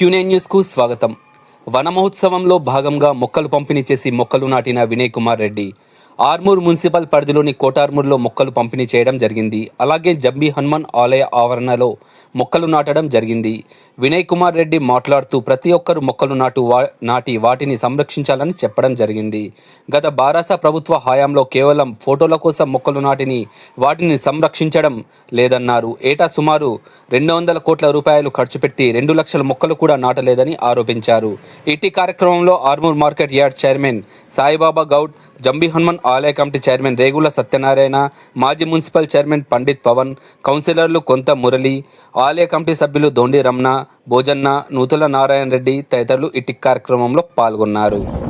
Quinine న్యూస్కు స్వాగతం. వన మహోత్సవంలో భాగంగా మొక్కలు పంపిణీ చేసి మొక్కలు నాటిన వినయ్ కుమార్ రెడ్డి ఆర్మూర్ మున్సిపల్ పరిధిలోని కోటార్మూర్లో మొక్కలు పంపిణీ చేయడం జరిగింది. అలాగే జంబి హనుమాన్ ఆలయ ఆవరణలో మొక్కలు నాటడం జరిగింది. వినయ్ కుమార్ రెడ్డి మాట్లాడుతూ ప్రతి ఒక్కరు మొక్కలు నాటు వా నాటి వాటిని సంరక్షించాలని చెప్పడం జరిగింది. గత బారాస ప్రభుత్వ హయాంలో కేవలం ఫోటోల కోసం మొక్కలు నాటిని వాటిని సంరక్షించడం లేదన్నారు. ఏటా సుమారు రెండు వందల కోట్ల రూపాయలు ఖర్చు పెట్టి రెండు లక్షల మొక్కలు కూడా నాటలేదని ఆరోపించారు. ఇటీ కార్యక్రమంలో Armoor market yard chairman Saibaba Goud Jambi Hanuman ఆలయ కమిటీ చైర్మన్ రేగుల సత్యనారాయణ మాజీ మున్సిపల్ చైర్మన్ పండిత్ పవన్ కౌన్సిలర్లు కొంత మురళి ఆలయ కమిటీ సభ్యులు దోండి రమణ భోజన్న నూతుల నారాయణ రెడ్డి తదితరులు ఇటీ కార్యక్రమంలో పాల్గొన్నారు.